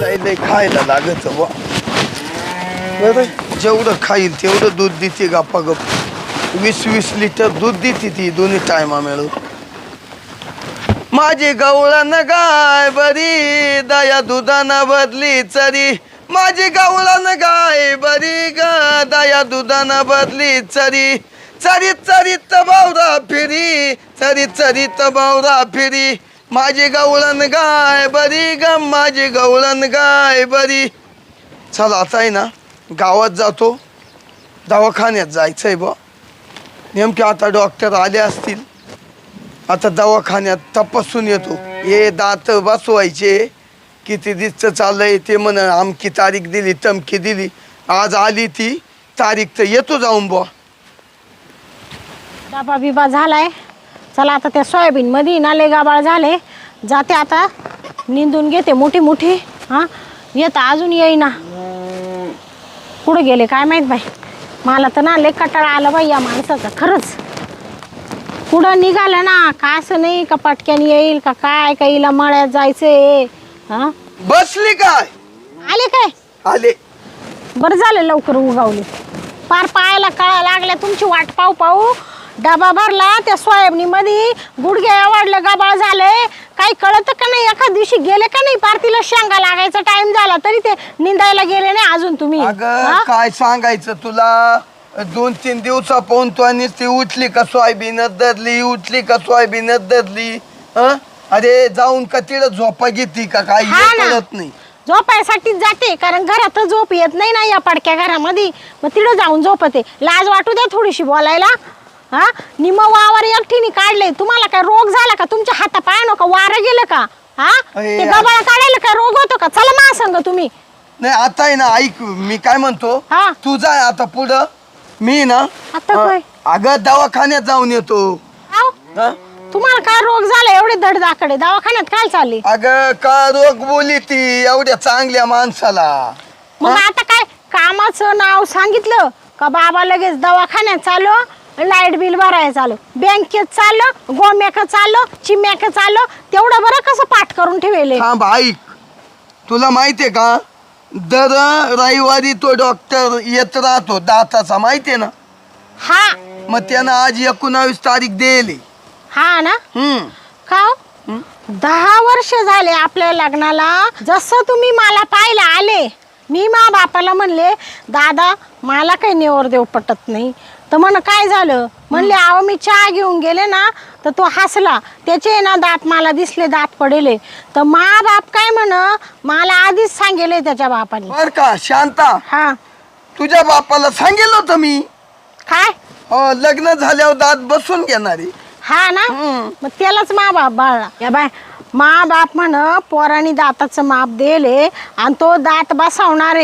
लय खायला लागत बा बरं जेवढं खाईल तेवढं दूध देते गप्पा गप वीस वीस लिटर दूध देते ती दोन्ही टायमा मिळून माझी गवळण गाय बरी दया दुधानं बदली चरी. माझी गवळण गाय बरी ग दया दुधानं बदली चरी. चरीत चरीत बावरा फिरी चरीत चरीत बावरा फिरी. माझी गवळण गाय बरी ग माझी गवळण गाय बरी. चला आता आहे ना गावात जातो. दवाखान्यात जायचं आहे बा नेमके आता डॉक्टर आले असतील. आता दवाखान्यात तपासून येतो. हे दात बसवायचे. किती दिसचं चाललंय ते म्हण आमकी तारीख दिली तमकी दिली. आज आली ती तारीख तर येतो जाऊन बुवा. डबा बिबा झालाय. चला आता त्या सोयाबीन मध्ये नाले गाबाळ झाले. जाते आता. निंदून घेते मोठी मोठी. हा? येत अजून येईना. कुठे गेले काय माहीत बाई? मला तर ना लय कटाळा आला बाई या माणसाचा खरंच. कुठं निघालं ना? का असं नाही का पटक्यान येईल का काय? का हिला मळ्यात जायचंय? हा? बसली काय? आले काय? आले. बरं झालं लवकर उगावली. पार पायाला कळा लागल्या तुमची वाट पाहू पाहू डबा भरला त्या सोयाबीनीमध्ये. गुडघे वाढलं गबाळ झालंय काही कळत का नाही? एखाद दिवशी गेले का नाही? पार तिला शेंगा लागायचा टाइम झाला तरी ते निंदायला गेले नाही अजून तुम्ही. अगं हा? काय सांगायचं तुला? दोन तीन दिवसा पाहून तू आणि ती उठली का सोयाबीनच धरली? उठली का सोयाबीनच धरली? हं? अरे जाऊन का तिला झोपा घेती का? काही हा ना. कळत नाही. झोपायसाठीच जाते कारण घरात झोप येत नाही ना या पडक्या घरामध्ये. मग तिथं जाऊन झोपते. लाज वाटू द्या थोडीशी बोलायला. हा? निम वावर एकटीने काढले तुम्हाला काय रोग झाला का? तुमच्या हाता पाया नको वारं गेलं का? हा? अये, ते गबाळा काढायला काय रोग होतो का? चला मा सांग तुम्ही. नाही आता आहे ना ऐक मी काय म्हणतो? हा. तू जाय आता पुढं. मी ना आता काय? अगं दवाखान्यात जाऊन येतो. आव, हं? तुम्हाला काय रोग झाला? एवढे धडधाकडे दवाखान्यात काय चालले अगं का रोग बोली ती? एवढ्या चांगल्या माणसाला. मग आता काय? कामाचं नाव सांगितलं का बाबा लगेच दवाखान्यात चालू? लाइट बिल भरायला चालू. बँकेत चाललं गोम्याक चाललं चिम्याक चाललं तेवढं बरं कसं पाठ करून ठेवले? थांब ऐक. तुला माहितीये का? दर रविवारी तो डॉक्टर येत राहतो दाताचा माहितीये ना? हा. मग त्यानं आज एकोणावीस तारीख दिली हा ना? हम्म. का हो? दहा वर्ष झाले आपल्या लग्नाला जसं तुम्ही मला पाहायला आले मी मा बापाला म्हणले दादा मला काही नेवर देव पटत नाही. तर म्हण काय झालं? म्हणले अहो मी चहा घेऊन गेले ना तर तो हसला. त्याचे ना दात मला दिसले दात पडेले. तर मा बाप काय म्हण मला आधीच सांगेले त्याच्या बापाने. बर का शांता? हा. तुझ्या बापाला सांगेल होतं मी? काय? हो लग्न झाल्यावर दात बसून घेणारी हा ना. मग त्यालाच मा बाप बाळला या बाय मा बाप म्हण पोरानी दाताचं माप देले आणि तो दात बसवणार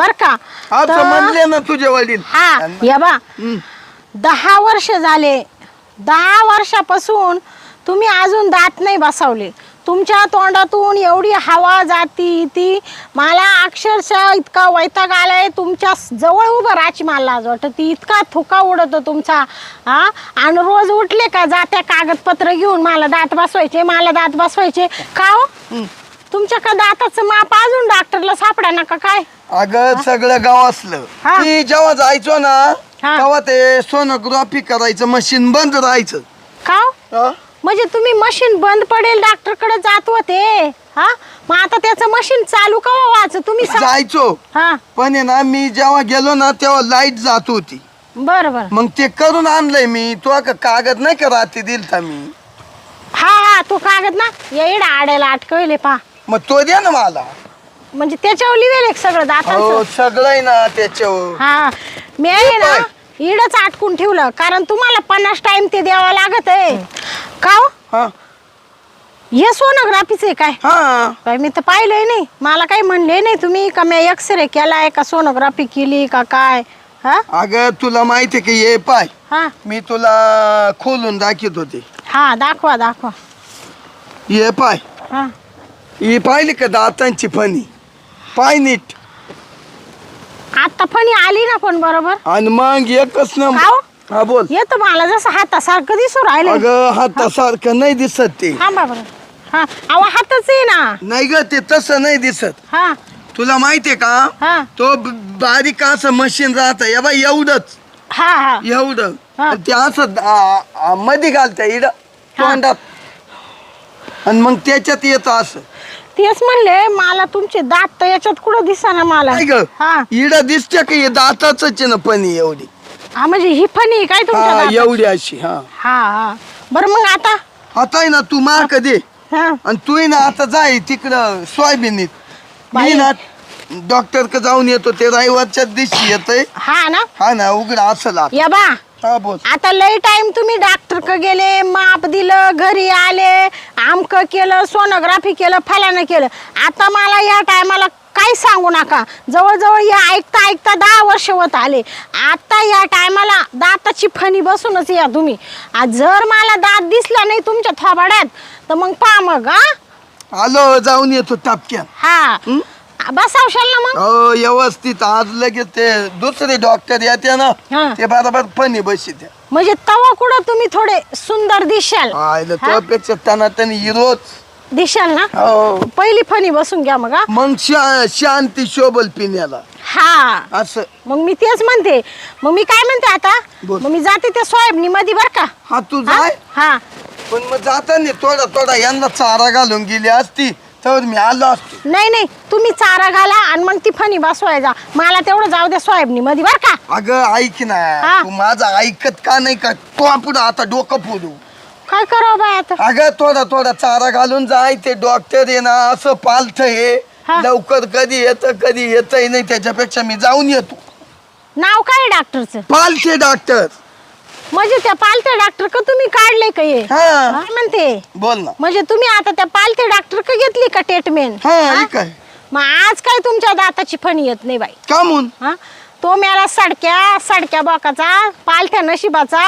बर का? तर- म्हणले ना तुझे वडील. हा या बा. दहा वर्ष झाले. दहा वर्षापासून तुम्ही अजून दात नाही बसवले. तुमच्या तोंडातून एवढी हवा जाती ती. मला अक्षरशः इतका वैताग आलाय. तुमच्या जवळ उभं राहायची मला लाज वाटत. ती इतका थुका उडतो तुमचा हा? आणि रोज उठले का जात्या कागदपत्र घेऊन मला दात बसवायचे मला दात बसवायचे. का हो? तुमच्याकडे दाताचं माप अजून डॉक्टरला सापडा नका काय? अगं सगळं गाव असलं. हा. की जेव्हा जायचो ना हा. तेव्हा ते सोनोग्राफी करायचं मशीन बंद राहायचं. का हो? हा? म्हणजे तुम्ही मशीन बंद पडेल डॉक्टरकडे जात होते. हा? मग आता त्याचं मशीन चालू का वाच तुम्ही सा- जायचो. हा. पण आहे ना मी जेव्हा गेलो ना तेव्हा लाइट जात होती. बरं बरं. मग ते करून आणलंय मी. तो का कागद नाही का रात्री दिलता मी? हा हा तो कागद ना? येड आड्याला अटकवले पा मग तो द्या ना मला. म्हणजे त्याच्यावर लिवेल एक सगळं हो दातांचं सगळं आहे ना त्याच्यावर. हा मी आहे ना इडच अटकून ठेवलं कारण तुम्हाला पन्नास टाइम ते द्यावं लागत आहे. का हो? हा. हे सोनोग्राफीच आहे काय? हा. काय मी तर पाहिलंय नाही. मला काही म्हणले नाही तुम्ही का मी एक्सरे केलाय का सोनोग्राफी केली का काय? हा? अगं तुला माहिती आहे की ये पाय हा. मी तुला खोलून दाखवत होते. हा दाखवा दाखवा. ये पाय हा. ही पाहिली का दातांची फणी? पाय नीट. आता फणी आली ना पण बरोबर? आणि मग एकच ना हो? हा बोल. येतो मला जसं हातासारखं दिसू राहिलं अगं हातासारखं नाही दिसत ते. थांबा बरं हा अहो हातच आहे ना. नाही ग ते तसं नाही दिसत. हा. तुला माहितीये का? हा. तो ब- बारीक असं मशीन राहत. या बाई एवढंच. हा हा. एवढं. हा. ते असं आ- आ- मध्ये घालतं इड. तोंडात. आणि मग त्याच्यात येतं असं. तेच म्हणले मला तुमचे दात तर याच्यात कुठं दिसाना मला? काय ग हा. इड दिसते का हे दाताच ना पणी एवढी? हा म्हणजे ही फणी आहे काय तुमच्या हा? एवढी अशी हा. हा हा. बरं मग आता? आता आहे ना तू मा कधी हा. आणि तू आहे ना आता जाय तिकडं सोयाबीनीत. Me by. ना डॉक्टर का जाऊन येतो ते रविवारच्या दिवशी येतंय. हा ना? हा ना उघड असं लाग या बा. आता लय टाइम तुम्ही डॉक्टर क गेले माप दिलं घरी आले आमक केलं सोनोग्राफी केलं फलानं केलं. आता मला या टायमाला काही सांगू नका. जवळजवळ या ऐकता ऐकता दहा वर्ष होत आले. आता या टायमाला दाताची फणी बसूनच या तुम्ही. जर मला दात दिसला नाही तुमच्या थोबाड्यात तर मग पा मग हा? आलो जाऊन येतो टापक्यात हा? बसावशाल ना मग? व्यवस्थित. आज लगेच ते दुसरे डॉक्टर येते ना हा. ते बरोबर फणी बशी त्या म्हणजे तवा कुठं तुम्ही थोडे सुंदर आयला हा? त्यापेक्षा त्यांना त्यांनी हिरोच. दिशाल ना? हो. पहिली फणी बसून घ्या मग हा. मग शा- शांती शोभल पिण्याला. हा. असं. मग मी तेच म्हणते. मग मी काय म्हणते आता? बोल. मग मी जाते त्या सोयाबीनी मध्ये बर का? हा तू हा? जाय. हा. पण मग जाताना थोडा थोडा यांना चारा घालून गेली असती. तर मी आलो असतो. नाही नाही तुम्ही चारा घाला आणि मग ती फणी बसवायचा मला तेवढं जाऊ द्या सोयाबीनी मध्ये बर का? अगं ऐक ना. हा. तू माझं ऐकत का नाही का? तो पुढं आता डोकं फोडू. काय करावं बाय आता? अगं थोडा थोडा चारा घालून जाय ते डॉक्टर आहे ना असं पालथ हे. हा. लवकर कधी येतं कधी येतही नाही त्याच्यापेक्षा मी जाऊन येतो. नाव काय डॉक्टरचं? पालथे डॉक्टर. म्हणजे त्या पालत्या डॉक्टर का तुम्ही काढले का हे? हा. काय म्हणते? बोल ना. म्हणजे तुम्ही आता त्या पालत्या डॉक्टर का घेतली का ट्रीटमेंट हा मग आज काय तुमच्या दाताची फणी येत नाही बाई. का म्हणून? हा? तो मेला सडक्या सडक्या बोकाचा पालथ्या नशिबाचा.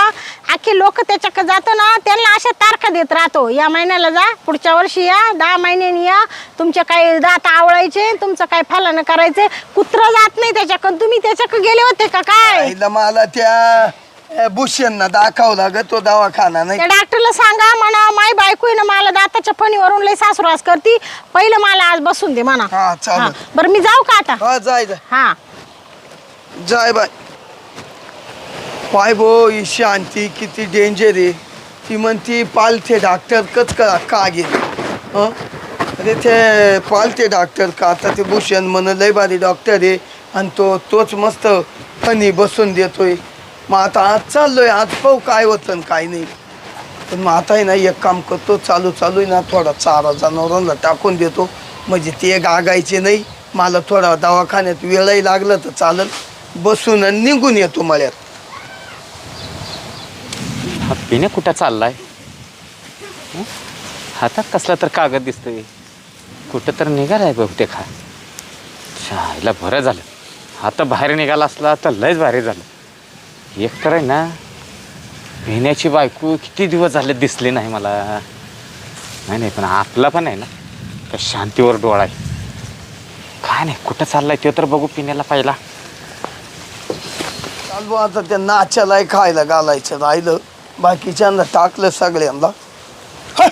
अख्खे लोक त्याच्याकडे जातो ना त्यांना अशा तारखा देत राहतो. या महिन्याला जा पुढच्या वर्षी या दहा महिन्यांनी या. तुमचे काही दात आवळायचे तुमचं काय फलानं करायचे. कुत्र जात नाही त्याच्याकडे तुम्ही त्याच्याकडे गेले होते का काय? आईला मला त्या भूषणना दाखवला ग तो दवाखाना नाही. त्या डॉक्टरला सांगा म्हणा माय बायको आहे ना मला दाताच्या फणीवरून लय सासुरास करती. पहिलं मला आज बसून दे म्हणा. हा चालेल. बरं मी जाऊ का आता? हा जाय जाय. हा. जाय बाय. पाय भो ही शांती किती डेंजर आहे. ती म्हणती पालथे डॉक्टर कच का का गेले हं? अरे ते पालथे डॉक्टर का? आता ते भूषण म्हण लय भारी डॉक्टर आहे. आणि तो तोच मस्त फणी बसून देतोय. मग आता आज चाललोय आज पाहू काय होतं आणि काय नाही. पण मग आता आहे ना एक काम करतो चालू चालू आहे ना थोडा चारा जनावरांना टाकून देतो. म्हणजे ते गागायचे नाही मला थोडा दवाखान्यात वेळही लागलं तर चालत बसून आणि निघून येतो मळ्यात. हप्पी पिण्या कुठं चाललाय? हं? हातात कसला तर कागद दिसतोय. कुठं तर निघालाय बहुतेक हा. शाळेला बरं झालं. आता बाहेर निघाला असला तर लयच भारी झालं. एक तर आहे ना पिण्याची बायको किती दिवस झाले दिसली नाही मला. नाही नाही पण आपला पण आहे ना त्या शांतीवर डोळा आहे. काय नाही कुठं चाललाय ते तर बघू पिण्याला पहिला. चालू आता त्या नाच्याला खायला घालायचं राहिलं. बाकीच्यांना टाकलं सगळ्यांना. हाय!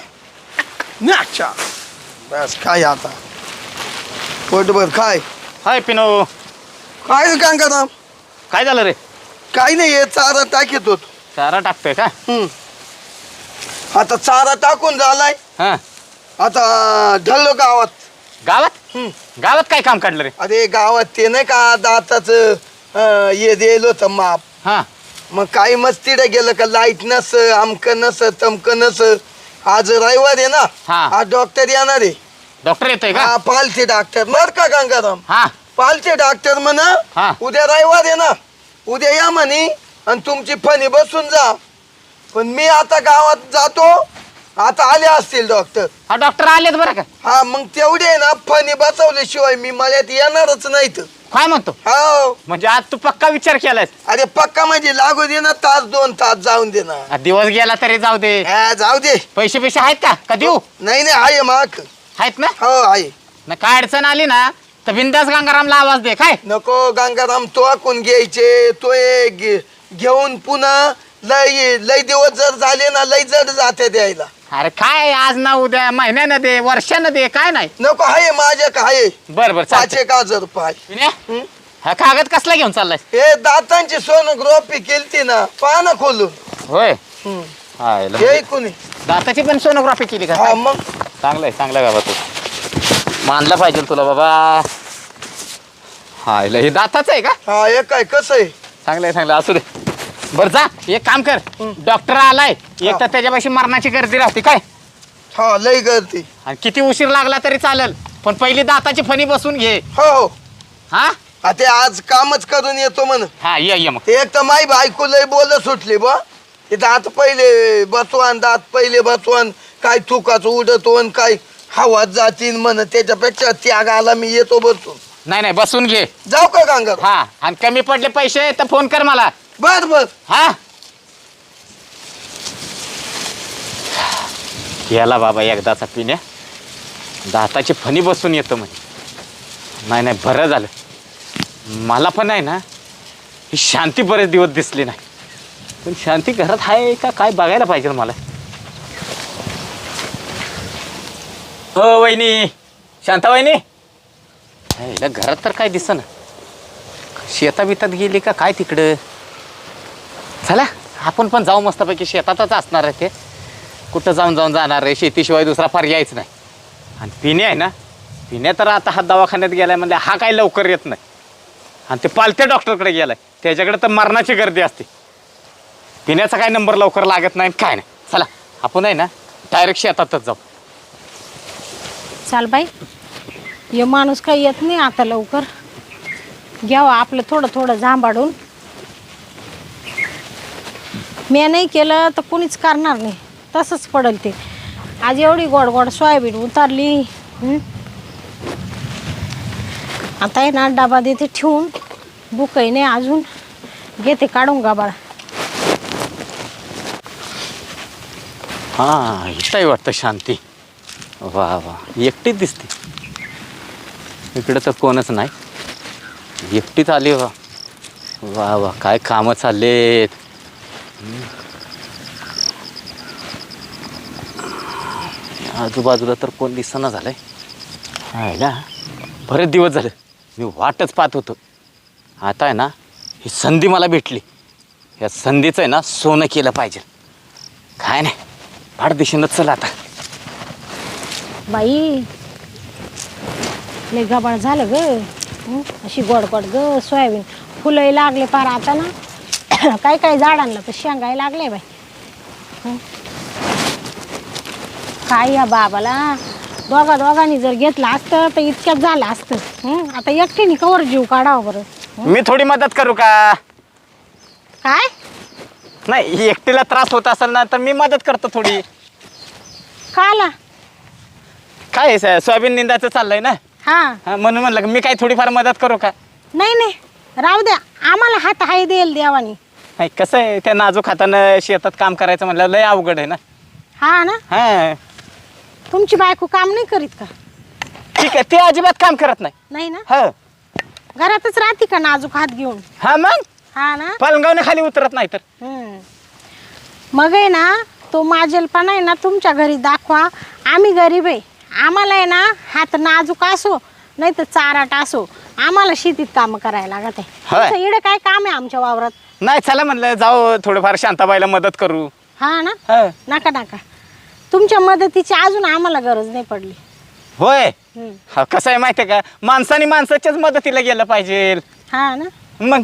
नाच्या बस काय आता? पोटभर काय हाय पिनो. काय कांका काय झालं रे? काय नाही हे चारा टाकीत होत चारा टाकतोय का? हम्म. आता चारा टाकून झालाय. हां. आता ढळलो गावात. गावात? हम्म. गावात काय काम काढलं रे? अरे गावात ते नाही का दाताचं हे दिलं होतं माप. हां. मग काही मस्तीला गेलं का लाइट नस आमक नस तमक नस. आज रविवार आहे ना. हा. आज डॉक्टर येणार आहे. डॉक्टर येतोय का? हा पालचे डॉक्टर बर का गंगाराम? हा. पालचे डॉक्टर म्हणा हा. उद्या रविवार आहे ना. उद्या या म्हणे आणि तुमची फणी बसून जा. पण मी आता गावात जातो. आता आले असतील डॉक्टर हा डॉक्टर आलेत बरं का? हा मग तेवढे आहे ना फणी बसवल्याशिवाय मी मळ्यात येणारच नाहीत. काय म्हणतो? हो. म्हणजे आज तू पक्का विचार केलायस? अरे पक्का म्हणजे लागू दे ना तास दोन तास जाऊन दे ना. आ, दिवस गेला तरी जाऊ दे. हा, जाऊ दे. पैसे पैसे आहेत का? का देऊ नाही नाही आहे माक आहेत ना? हो आहे. ना काय अडचण आली ना तर बिंदास गंगारामला आवाज दे काय नको गंगाराम तो आकून घ्यायचे. तो हे घे- घेऊन पुन्हा लय लय दिवस जर झाले ना लय जड जाते द्यायला. अरे काय आज ना उद्या महिन्यानं दे वर्षानं दे काय नाही. नको आहे माझ्या का बर बर पाच. एक हजार रुपये विनय, हं? हा कागद कसला घेऊन चाललाय? हे दातांची सोनोग्राफी केलती ना पानं खोलून. होय. हं. हाय, हे कोणी दाताची पण सोनोग्राफी केली का? हा मग. चांगलं आहे चांगलं बाबा तू मानला पाहिजे तुला बाबा. ल, हे दाताचं आहे का? हा हे काय कसं आहे? चांगलं आहे चांगलं असू दे. बर जा. एक काम कर. डॉक्टर आलाय. एक तर त्याच्यापाशी मरणाची गर्दी राहते काय? हा लय गर्दी. आणि किती उशीर लागला तरी चालेल. पण पहिली दाताची फणी बसून घे. हो हो. हा? आ ते आज कामच करून येतो म्हण. हा ये ये मग. एक तर माई बायको लय बोल सुटली बा. ते दात पहिले बसवान दात पहिले बसवान. काय थुकाच उडतो काय हवात जातीन म्हण त्याच्यापेक्षा त्याग आला मी येतो बसून. नाही नाही बसून घे. जाऊ का कांगार हा आणि कमी पडले पैसे तर फोन कर मला. बर बर. हा? गेला बाबा एकदाचा पिण्या दाताची फणी बसून येतो म्हणे. नाही नाही बरं झालं. मला पण आहे ना ही शांती बरेच दिवस दिसली नाही. पण शांती घरात आहे का? काय बघायला पाहिजे मला? हो वहिनी. शांता वहिनी. नाही, हिला घरात तर काय दिसत ना शेता बितात गेली का काय तिकडं? चला आपण पण जाऊ मस्तपैकी. शेतातच असणार आहे ते. कुठं जाऊन जाऊन जाणार आहे? शेतीशिवाय दुसरा पर्यायच नाही. आणि पिणे आहे ना? पिणे तर आता हा दवाखान्यात गेलाय म्हणजे हा काय लवकर येत नाही. आणि ते पालत्या डॉक्टरकडे गेलाय. त्याच्याकडे तर मरणाची गर्दी असते. पिण्याचा काय नंबर लवकर लागत नाही काय नाही. चला आपण आहे ना डायरेक्ट शेतातच जाऊ. चाल बाई. हे माणूस काही येत नाही आता लवकर. घ्यावं आपलं थोडं थोडं झांबाडून. मी नाही केलं तर कोणीच करणार नाही. तसंच पडेल ते. आज एवढी गोड गोड सोयाबीन उतारली. आता आहे ना डबा देते ठेवून. बुकही नाही अजून. घेते काढून गाबाळ. हां इथंही वाटतं शांती. वा वा. एकटीच दिसते. इकडं तर कोणच नाही. एकटीच आली वा वा वा. काय कामं चाललेत. आजूबाजूला तर कोण दिसना झालंय. हायला बरेच दिवस झाले. मी वाटच पाहत होतो. आता आहे ना ही संधी मला भेटली. या संधीचं आहे ना सोनं केलं पाहिजे. काय नाही. भाड दिशेनंच चला आता. बाई लय गबाळ झालं ग. हं? अशी गोड गोड ग सोयाबीन. फुलंही लागले पार आता ना. काय काय झाडांना तर शेंगाय लागले बाई. हं? काय या बाबाला? दोघा दोघांनी जर घेतलं असतं तर इतक्यात झालं असतं. हं? आता एकटीने कवर जीव काढावं बरं. मी थोडी मदत करू का? काय? नाही एकटीला त्रास होत असेल ना तर मी मदत करतो थोडी. काला? काय स- सोयाबीन निंदाचं चाललंय ना? हां. हा, म्हणून म्हणलं मी काही थोडीफार मदत करू का? नाही नाही. राहू द्या. आम्हाला हात हाय देईल देवानी. नाही कसं आहे त्या नाजूक हातानं शेतात काम करायचं म्हणलं लय अवघड आहे ना? हा ना? हा. तुमची बायको काम नाही करीत का? ठीक आहे ते अजिबात काम करत नाही. नाही ना? हा. घरातच राहते का नाजूक हात घेऊन? हा मग? हा ना? पलंगावने खाली उतरत नाही तर. हम्म. मग आहे ना तो माजेलपणा आहे ना तुमच्या घरी दाखवा. आम्ही गरीब आहे. आम्हाला आहे ना हात नाजूक असो नाही तर चाराट असो आम्हाला शेतीत कामं करायला लागत आहे. होय. इकडे काय काम आहे आमच्या वावरात? नाही चला म्हणलं जाऊ थोडंफार शांताबाईला मदत करू. हा ना? हा नका नका. तुमच्या मदतीची अजून आम्हाला गरज नाही पडली. होय. हम्म. हा कसं आहे माहिती आहे का? माणसाने माणसाच्याच मदतीला गेलं पाहिजे. हा ना? मग?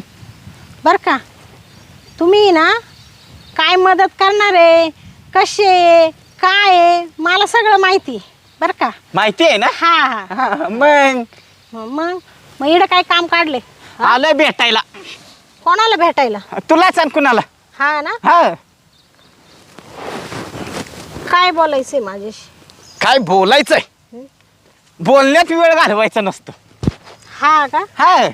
बरं का? तुम्ही ना काय मदत करणार आहे? कसे आहे, काय आहे? मला सगळं माहिती आहे. बरं का? माहिती आहे ना? हा. हा हा, मग मग? मग इकडं काय काम काढले? आलोय भेटायला. कोणाला भेटायला? तुलाच आणि कुणाला? हा ना? हा. काय बोलायचंय माझ्याशी? काय बोलायचंय? बोलण्यात वेळ घालवायचा नसतो. हा का? हा.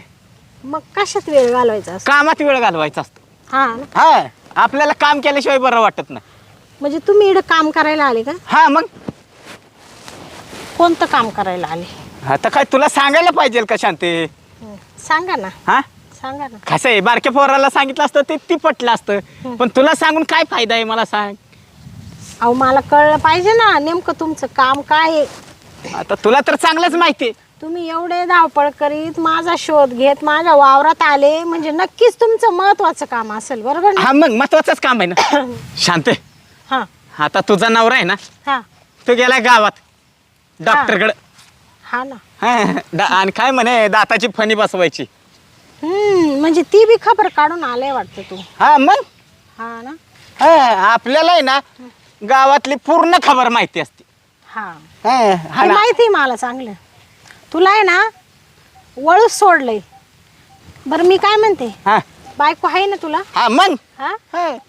मग कशात वेळ घालवायचा असं कामात वेळ घालवायचा असतो. हा ना? हा. आपल्याला काम केल्याशिवाय बरं वाटत नाही. म्हणजे तुम्ही इकडं काम करायला आले का? हा मग? कोणतं काम करायला आले? आता काय तुला सांगायला पाहिजे का शांती. सांगा ना. हा? सांगा ना. कसं आहे बारक्या पोराला सांगितलं असतं ते ती पटलं असतं. पण तुला सांगून काय फायदा आहे मला सांग. अहो मला कळलं पाहिजे ना नेमकं तुमचं काम काय आहे? आता तुला तर चांगलंच माहिती आहे. तुम्ही एवढे धावपळ करीत माझा शोध घेत माझ्या वावरात आले म्हणजे नक्कीच तुमचं महत्वाचं काम असेल बरोबर ना? हा मग महत्वाचंच काम आहे ना. शांत. हा. आता तुझा नवरा आहे ना? हा. तो गेलाय गावात. डॉक्टरकडे. हा ना. हा, आणि काय म्हणे दाताची फणी बसवायची. हम्म म्हणजे ती बी खबर काढून आले वाटतं तू. हा मग? हा ना. हा, आपल्याला आहे ना गावातली पूर्ण खबर माहिती असते. हा. हा, हा हे ना. माहिती आहे मला चांगलं. तुला आहे ना वळूच सोडलंय. बरं मी काय म्हणते? हा. बायको आहे ना तुला? हा मग? हा.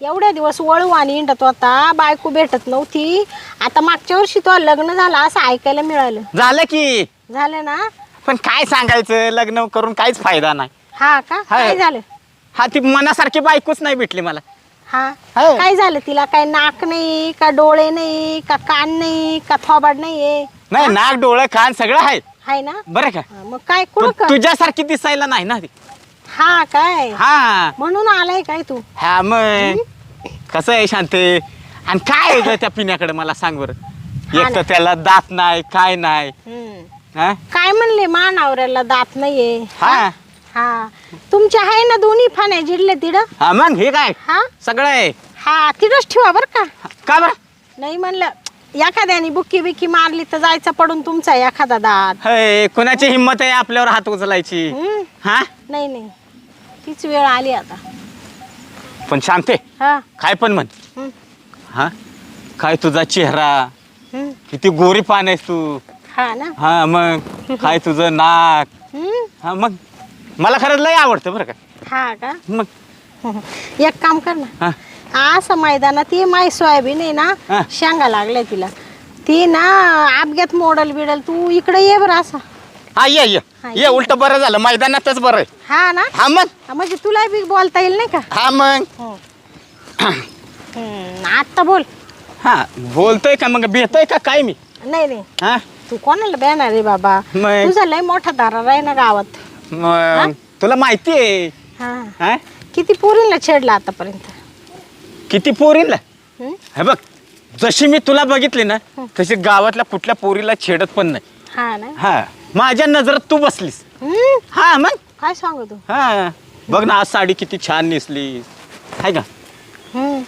एवढ्या दिवस वळू आणि इंडत होता बायको भेटत नव्हती. आता मागच्या वर्षी तो लग्न झालं असं ऐकायला मिळालं. झालं की. झालं ना? पण काय सांगायचं लग्न करून काहीच फायदा नाही. हा का? काय झालं? हा ती मनासारखी बायकोच नाही भेटली मला. हा? हो. काय झालं तिला? काय नाक नाही का डोळे नाही का कान नाही का थोबाड नाहीये? नाही नाक डोळं कान सगळं आहे. हाय ना? बरं का? हा, मग काय पण कुठं कर? तुझ्यासारखी दिसायला नाही ना ती. हा काय? हा. म्हणून आलाय काय तू? हा मग. कसं आहे शांते? आणि काय आहे गं त्या पिण्याकडे? मला सांग बरं. एक. तर त्याला दात नाही काय नाही. हम्म. हा? काय म्हणले मानावऱ्याला दात नाहीये? हा. हा? तुमच्या आहे ना दोन्ही फाण्या जिडले तिडं? हा मग हे काय? हा? सगळं आहे. हा तिडच ठेवा बर का. का बरं? नाही म्हणलं एखाद्याने बुक्की बिक्की मारली तर जायचं पडून तुमचा एखादा दात. हे, कोणाची हिंमत आहे आपल्यावर हात उचलायची? हम्म. हा? नाही नाही. तीच वेळ आली आता. पण शांते हा. काय पण म्हण. हम्म. हा? काय तुझा चेहरा? हम्म. किती गोरी पान आहेस तू. हा ना. हा मग काय तुझं नाक? हम्म. हा मग मला खरंच लय आवडतं बरं का. हा का? मग? एक काम कर ना. हा. असं मैदानात ती माय सोयाबीन आहे हा. ना शेंगा लागल्या तिला. ती ना अपघात मोडल बिडल तू इकडे ये बरं असं. हा ये ये. हा, ये ये. उलट बरं झालं. मैदानातच बरं आहे. हा ना? हा मग? हा, म्हणजे तुला बी बोलता येईल नाही का? हा मग? हम्म, आत्ता बोल. हा बोलतोय का मग? भेटतोय का? काय मी? नाही नाही. हा? तू कोणाला बेणार रे बाबा? तुझा लय मोठा दारार आहे ना गावात. मग? तुला माहिती आहे. हा. हा? किती पोरींना छेडला आतापर्यंत? किती पोरीला हम्म? हे बघ जशी मी तुला बघितली ना तशी गावातल्या कुठल्या पोरीला छेडत पण नाही. हा ना? हा. माझ्या नजरात तू बसलीस. हम्म, हा मग? काय सांगू तू हा. बघ ना आज साडी किती छान नेसली. आहे का? हम्म.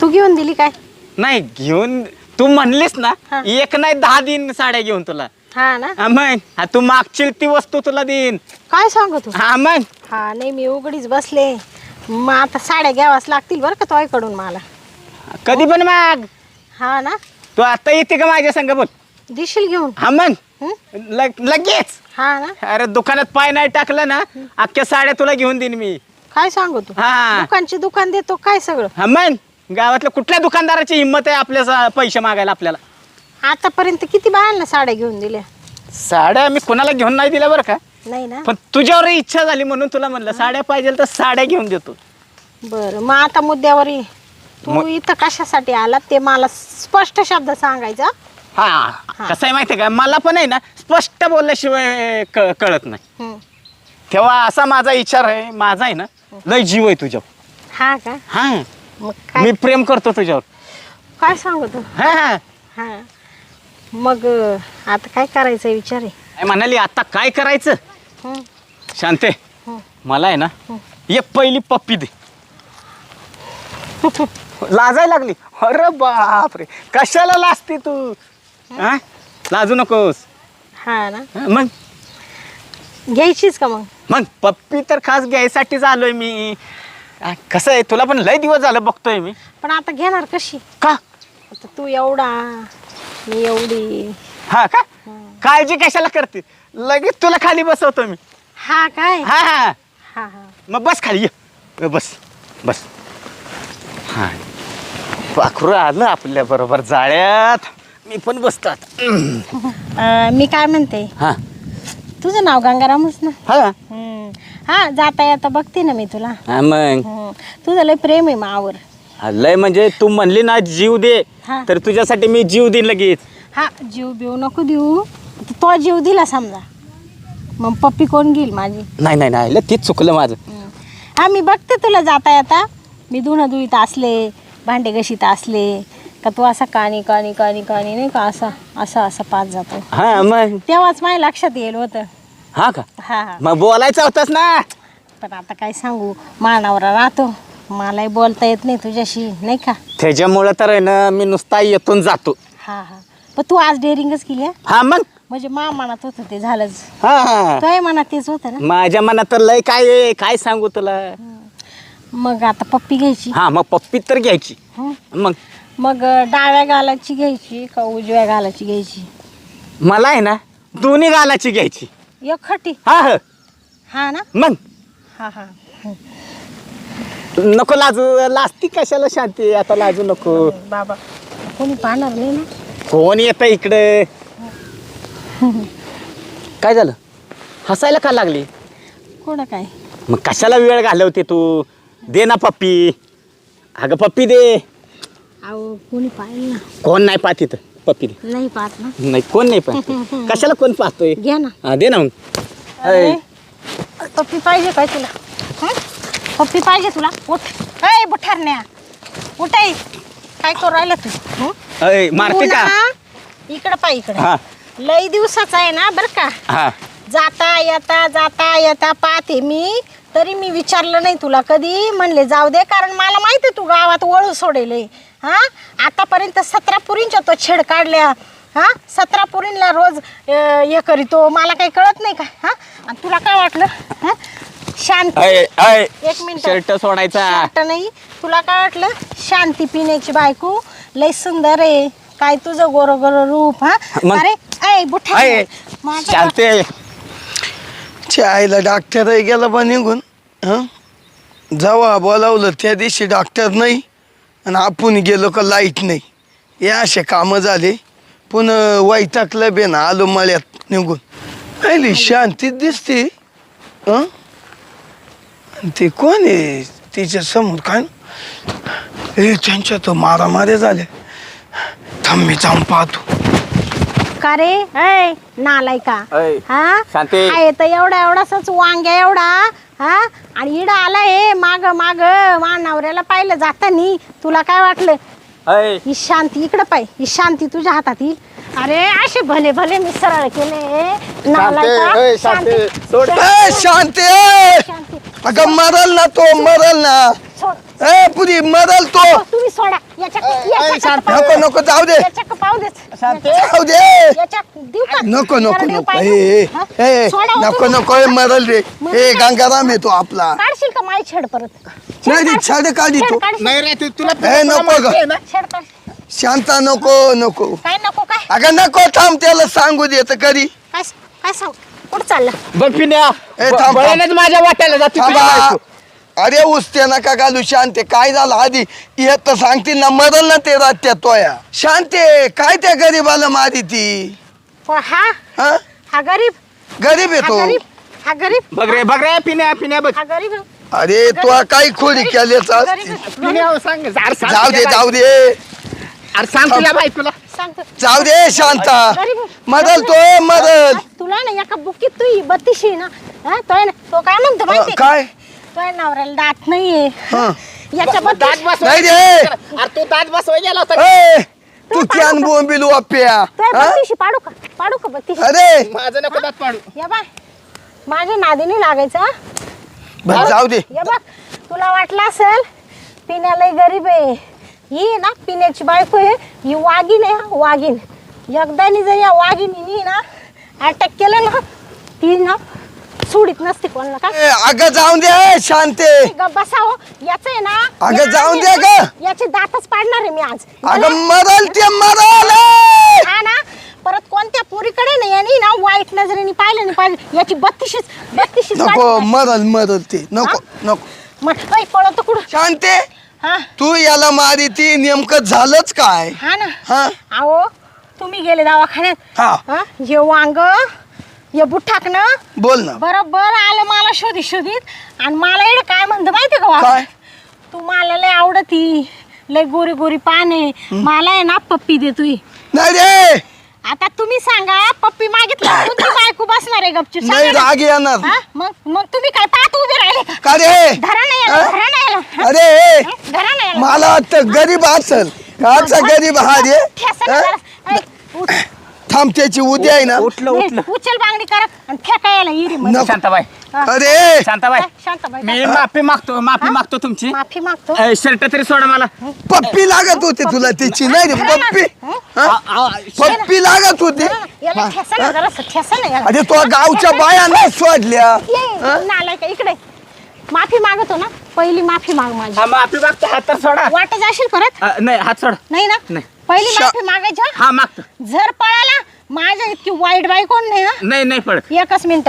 तू घेऊन दिली काय? नाही घेऊन तू म्हणलीस ना हा. एक नाही दहा दिन साड्या घेऊन तुला. हा ना? हा मग? हा, तू मागची ती वस्तू तुला देईन. काय सांगू तू हा मग? हा नाही मी उघडीच बसले. मग आता साड्या घ्यावाच लागतील बरं का तोयकडून मला. कधी पण माग. हा ना? तू आता येते का माझ्या संग बोल? दिशील घेऊन? हा मग? लग- लगेच? हा ना. अरे दुकानात पाय नाही टाकलं ना अख्ख्या साड्या तुला घेऊन देईन मी. काय सांगू तू? हा. दुकानचे दुकान देतो काय सगळं? हा मग? गावातल्या कुठल्या दुकानदाराची हिंमत आहे आपल्या सा- पैसे मागायला आपल्याला? आतापर्यंत किती बायांना साड्या घेऊन दिल्या? साड्या मी कोणाला घेऊन नाही दिल्या बरं का? नाही ना. पण तुझ्यावर इच्छा झाली म्हणून तुला म्हणलं साड्या पाहिजे तर साड्या घेऊन देतो. बरं मग आता मुद्द्यावर ये. तू मग- इथं कशासाठी आला ते मला स्पष्ट शब्द सांगायचा हा. कसं आहे माहिती का? मला पण आहे ना स्पष्ट बोलल्याशिवाय क- कळत नाही. तेव्हा असा माझा विचार आहे माझा आहे ना लय जीव आहे तुझ्यावर. हा का? हा. मग काय? मी प्रेम करतो तुझ्यावर. काय सांगू तू? हा हा. हा. मग अं, आता काय करायचं विचार आहे. काय म्हणाली आता काय करायचं? हं. शांते हं. मला आहे ना एक पहिली पप्पी दे. लाजाय लागली. अरे बापरे कशाला लाजते तू? हा? लाजू नकोस. हा ना. हा, मग? घ्यायचीच का मग? मग पप्पी तर खास घ्यायसाठीच आलोय मी. आ, कसं आहे तुला पण लय दिवस झालं बघतोय मी. पण आता घेणार कशी? का? आता तू एवढा मी एवढी. हा का? काळजी कशाला करते? लगेच तुला खाली बसवतो मी. हा काय? हा हा. हा हा. मग बस खाली ये. ये बस बस. हा. पाखरू आलं आपल्या बरोबर जाळ्यात. मी पण बसतो आता. अं, मी काय म्हणते? हा. तुझं नाव गंगारामच ना? हा. हं. हा जाता येता बघते ना मी तुला. हा मग. तुझं लय प्रेम आहे मावर हा, लय म्हणजे तू म्हणली ना जीव दे. हा. तर तुझ्यासाठी मी जीव देईन लगेच. हा जीव बिव नको देऊ. तो जीव दिला समजा. मग पप्पी कोण घेईल माझी? नाही नाही नाही लय तेच चुकलं माझं. हं. हा मी बघते तुला जाता येता. मी धुणं धुईत असले भांडे घशीत असले का तू असा कानी कानी कानी कानी नाही का असा असा असा पाच जातो हा मग? तेव्हाच माझ्या लक्षात येईल होतं. हा का? हा हा. मग बोलायचं होतंच ना. पण आता काय सांगू? मानावरा राहतो. मलाही बोलता येत नाही तुझ्याशी नाही का? त्याच्यामुळं तर आहे ना मी नुसता येतून जातो. हा हा. पण तू आज डेअरिंगच केली हा? हा मग? म्हणजे मा मनात होतं ते झालंच. हा. तुझ्या मनात तेच होतं ना? माझ्या मनात तर लय काय आहे, काय सांगू तुला? मग आता पप्पी घ्यायची. हा मग पप्पी तर घ्यायची. हं? मग? मग डाव्या गालाची घ्यायची का उजव्या गालाची घ्यायची? मला आहे ना दोन्ही गालाची घ्यायची. एकखटी? हा हा. हा ना? मग? हा हा. नको लाजू लाजती कशाला शांती? आता लाजू नको. बाबा कोणी पाहणार नाही ना? कोण येतं इकडे? काय झालं? हसायला का लागली? कोणं काय? मग कशाला वेळ घालवते तू? दे ना पप्पी. अगं पप्पी दे. अहो कोणी पाहिलं ना कोण नाही पाहत इथं? पप्पी. दे नाही पाहत ना. नाही कोण नाही पाहत? कशाला कोण पाहतोय? घ्या ना. हा दे ना मग. अरे, पप्पी पाहिजे काय तुला? हं? पप्पी पाहिजे तुला? उठ. अय बुठारण्या. उठ आई. काय करू राहिला तू? हं? अय, मारते का? इकडं पाय इकडं. हा. लई दिवसाचा आहे ना बरं का? हा. जाता येता जाता येता पाहते मी. तरी मी विचारलं नाही तुला कधी. म्हणले जाऊ दे कारण मला माहिती आहे तू गावात वळू सोडेल. हा? आतापर्यंत सतरा पुरींच्या तो छेड काढल्या. हा? सतरा पुरींना रोज अं, हे करीतो. मला काही कळत नाही का? हा? आणि तुला काय वाटलं? हा? शांती. अय अय. एक मिनिट. शर्ट सोडायचा. शर्ट नाही. तुला काय वाटलं? शांती पिण्याची बायको. लय सुंदर आहे. काय तुझं गोर गोर रूप हा? मग- अरे ऐ बुठा अय माझं शांते. च्या आईला डॉक्टरही गेला बा निघून हं? जेव्हा बोलावलं त्या दिवशी डॉक्टर नाही आणि आपण गेलो का लाइट नाही. हे असे कामं झाले. पुन्हा वैतागलं बे ना आलो मळ्यात निघून. आईली शांतीत दिसते आणि ते कोण आहे? तिच्या समोर काय? ए त्यांच्या तो मारामारे झाले थांब मी जाऊन पाहतो. का रे? ऐ नालाय का? ऐ, हा? शांती. आहे तर एवढा एवढाच वांग्या एवढा हा? आणि इडा आला हे माग माग मा नवऱ्याला पाहिलं जातानी. तुला काय वाटलं? ही शांती इकडं पाय. ही शांती तुझ्या हातात येईल. अरे असे भले भले मी सरळ केले. नालाय का? अय, शांती, सोड. ए शांती ए! शांती. अगं मरल ना तो मरल ना. सोड. ए पुरी मरल तो. हो, तुम्ही सोडा. याच्या नको नको जाऊ दे. दे. याच्या देऊ का? नको नको जरा देऊ नको. हा? ए, ए सोडा हो नको तुम्ही. नको ए मरल रे. ए गंगाराम येतो आपला. काढशील का माय छेड परत? नाही छेड काढी तो. काढशील? नाही रे तू तुला नको ग. छेड काढ. शांता नको नको. काय नको काय? अगं नको थांब त्याला सांगू देत कधी. काय काय सांग? कुठं चालला? बघ पिण्या थांब, थांब. माझ्या वाट्याला जाते. थांबा. अरे उस्ते नका घालू शांते. काय झालं आधी? येत सांगतील ना मरल ना ते रात्या तोया. शांते काय त्या गरीबाला मारी ती? प- हा? हा? हा गरीब. गरीब हा येतो गरीब. हा गरीब. बघ रे बघ रे पिण्या पिण्या बघ. हा गरीब अरे तू काही केल्याच? गरीब पिण्या सांग. अरे सांग जाऊ दे जाऊ दे. अरे सांग तुला बायकोला. सांगतो. जाऊ दे शांता. गरीब मरल तो मरल तुला ना एका बुकीत तू बत्तीशी ना हा तो ना. तो काय म्हणतो माहिती काय? नवऱ्याला दात नाहीये? हं. याच्या दात नाही रे अरे तू दात बसवाय गेला होता ए, तू कॅन बोंबिलू अप्प्या तो हा? बत्तीशी पाडू का? पाडू का बत्तीशी अरे. माझं नको दात पाडू. या बाय माझ्या नादीने लागायचं हा? बरं, जाऊ दे. या बघ तुला वाटलं असेल पिण्यालाही गरीब आहे. ही ना पिण्याची बायको आहे. ही वाघीण आहे हा, वाघीण. एकदानी जर या वाघिणीने ना अटॅक केलं ना ती ना सोडीत नसते कोणाला काय अगं जाऊन दे शांते. ग बसाव. याच आहे ना अगं, जाऊन दे गं. याचे दातच पाडणार आहे मी आज. अगं मरल ते मरल ए! हा ना परत कोणत्या पुरीकडे नाही यांनी ना वाईट नजरेने पाहिलं नाही पाहिलं. याची बत्तीशीच बत्तीशीच नको मरल मरल ते. नको नको. मग पळत कुठं? शांते हा? तू याला मारी ती नेमकं झालंच काय? हा ना. हा? अहो तुम्ही गेले दवाखान्यात. हा. हा? हे वांग हे बुठाकनं बोल ना. बरोबर आलं मला शोधित शोधित. आणि मला इकडे काय म्हणतं माहिती का काय? वाघ तू मला लय आवडती लय गोरी गोरी पाने मला आहे ना पप्पी दे तुई नाही रे आता तुम्ही सांगा पप्पी मागितलं कोणती बायको बसणार आहे गपचूप? नाही सांगा ना. राग येणार. हा? मग मग तुम्ही काय पाहत उभे राहिले? का का रे? धरा नाही आलं हा? धरा नाही आलं. हा? अरे हा? धरा नाही आलं. मला वाटतं गरीब असल. काचा गरीब हा रे हा? ना उठ. थांब त्याची उद्या आहे ना. उठलं उठलं. उचल बांगडी करा आणि फेका याला इरी मध्ये. नको. शांताबाई. हा. अरे! शांताबाई. काय? शांताबाई? मी काय? माफी मागतो माफी मागतो तुमची. माफी मागतो? शर्ट तरी सोडा मला. पप्पी लागत होती तुला तिची नाही रे पप्पी. हा? आ- आ- पप्पी लागत होती. याला ठेसा ना जरा ठेसा ना याला. अरे तो गावच्या बाया नाही सोडल्या. ये नालाय का इकडे. माफी मागतो ना पहिली माफी माग माझी. हा, माफी मागतो हात तर सोडा. वाटत जाशील परत? नाही हात सोडा. नाही ना? नाही. पहिली शा- माफी मागायची हा? हा मागतो. जर पळाला माझ्या इतकी वाईट बाई कोण नाही हा नाही नाही पडत एकच मिनिट.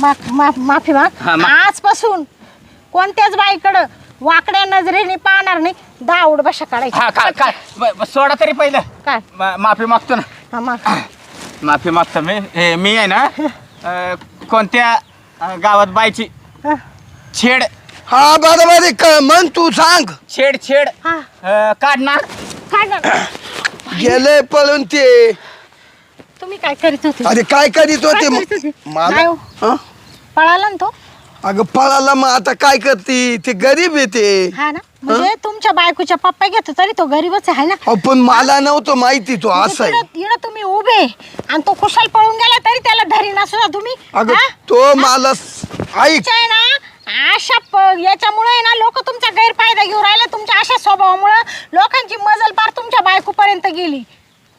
माफ माफ माफी हा, माग. मा- आजपासून कोणत्याच बाईकडं वाकड्या नजरेने पाहणार नाही. दहा उडबशा काढायची. हा काय काय ब- ब- सोडा तरी पहिलं. काय? मा- माफी मागतो ना. हा माफ. माफी मागतो मी. हे, मी आहे ना अ, कोणत्या अ, गावात बायची हा. छेड. हा बरोबर आहे. क- म्हण तू सांग. छेड छेड. हा. अ, काढणार. काय झालं? गेले पळून ते. तुम्ही काय करीत होते? अरे काय करीत होते? काय करीत होते? नाही मला हो. हा? पळाला ना तो? अगं पळाला मग. आता काय करते? ते गरीब येते हा ना? म्हणजे तुमच्या बायकोच्या पप्पा घेतो तरी तो गरीबच आहे ना? अहो, पण मला नव्हतं माहिती तो असं आहे म्हणजे इकडं तुम्ही उभे आणि तो कुशाल पळून गेला तरी त्याला धरी नसू तुम्ही. अगं हा? तो मला स- ऐक. तुमच्या आहे ना अशा प- याच्यामुळे आहे ना लोक तुमचा गैरफायदा घेऊन राहिले. तुमच्या अशा स्वभावामुळे लोकांची मजल पार तुमच्या बायकोपर्यंत गेली.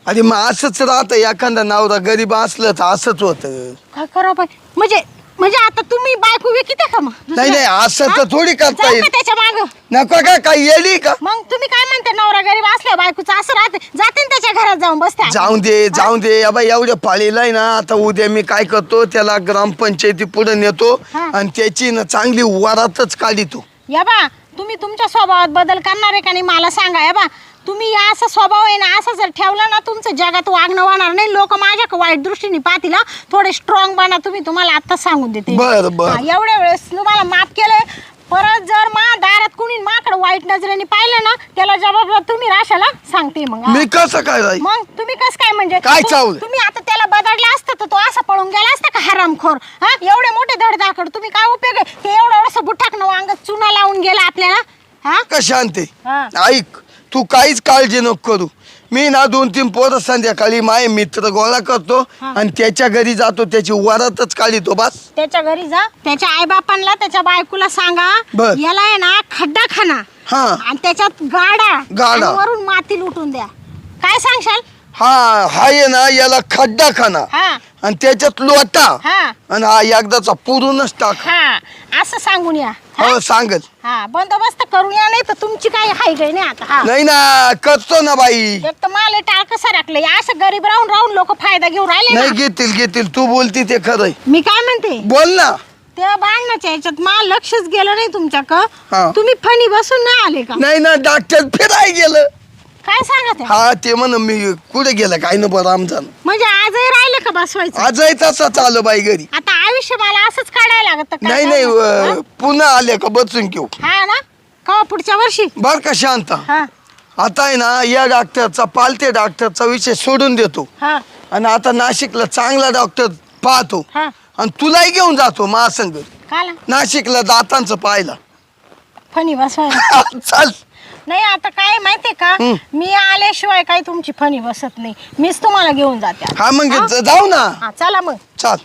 अरे मग असंच राहतं एखादा नवरा गरीब असलं तर असंच होतं. काय करा बाई? म्हणजे म्हणजे आता तुम्ही बायको विकिते का मग नाही नाही असं तर थोडी करता जाऊ येईल. त्याच्या माग? नको का काही येली का? मग तुम्ही काय म्हणता नवरा गरीब असल्या बायकोचं असं राहते? जाते ना त्याच्या घरात जाऊन बसते जाऊन दे जाऊन दे. अबा एवढ्या पाळीला आहे ना आता उद्या मी काय करतो त्याला ग्रामपंचायती पुढे नेतो हा. आणि त्याची ना चांगली वरातच काढितो. या बा तुम्ही तुमच्या स्वभावात बदल करणार आहे का नाही मला सांगा या बा. तुम्ही या असा स्वभाव आहे ना असं जर ठेवला ना तुमचं जगात वागणं वाढणार नाही लोक माझ्या वाईट दृष्टीने पाहतील हा. थोडे स्ट्रॉंग बना तुम्ही तुम्हाला आता सांगून देते बरं, बरं. एवढ्या वेळेस तुम्हाला माफ केलंय परत जर मा दारात कुणी माकडं वाईट नजरेने पाहिलं ना त्याला जबाबदार तुम्ही राशाला सांगते मग हा. मी कसं काय राहील मग तुम्ही कस काय म्हणजे काय तु- चावलं? तुम्ही आता त्याला बदललं असतं तर तो असं पळून गेला असता का हरामखोर हा एवढे मोठे धडधाकड तुम्ही काय उपयोग आहे ते एवढं एवढं बुटाकणं वांगत चुना लावून गेला आपल्याला हा का शांती हा. ऐक तू काहीच काळजी नको करू. मी ना दोन तीन पोरं संध्याकाळी माय मित्र गोळा करतो हा. आणि त्याच्या घरी जातो त्याची वरातच काढितो बस. त्याच्या घरी जा त्याच्या आईबापांना त्याच्या बायकोला सांगा. बर. याला आहे ना खड्डा खाना. हा. आणि त्याच्यात गाडा. गाडा. आणि वरून माती लुटून द्या. काय सांगशाल? हा हा आहे ना याला खड्डा खाना. हा. आणि त्याच्यात लोटा. हा. आणि हा एकदाचा पुरूनच टाक. हा असं सांगून या. हा? सांगत हा बंदोबस्त करून या नाही तर तुमची काही हाय गय नाही आता हा. नाही ना करतो ना बाई. एक तर मला टाळक सरकलंय. असं गरीब राहून राहून लोक फायदा घेऊन राहिले नाही ना. घेतील घेतील. तू बोलती ते खरंय. मी काय म्हणते? बोल ना. त्या भांडणाच्या याच्यात मला लक्षच गेलं नाही तुमच्या का हा. तुम्ही फणी बसून नाही आले का? नाही ना डॉक्टर फिराय गेलं. काय सांगा ते हा ते म्हण मी कुठे गेलं? काय ना बरं आमचं म्हणजे आजही राहिलं का बसवायचं? आजही तसा चालू बाई घरी. आता आयुष्य मला असंच काढायला लागत का? नाही नाही? अं, पुन्हा आले का बसून घेऊ? हा? हा ना? का पुढच्या वर्षी? बर का शांत. हा. आता आहे ना या डॉक्टरचा पालते डॉक्टरचा विषय सोडून देतो. हा. आणि आता नाशिकला चांगला डॉक्टर पाहतो. हा. आणि तुलाही घेऊन जातो महासंघ. काला? नाशिकला दातांचं पाहायला. फणी बसवायला. चाल. नाही आता काय माहितीये का. मी आल्याशिवाय काही तुमची फणी बसत नाही. मीच तुम्हाला घेऊन जाते. हा मग? जाऊ ना. हा चला मग. चाल.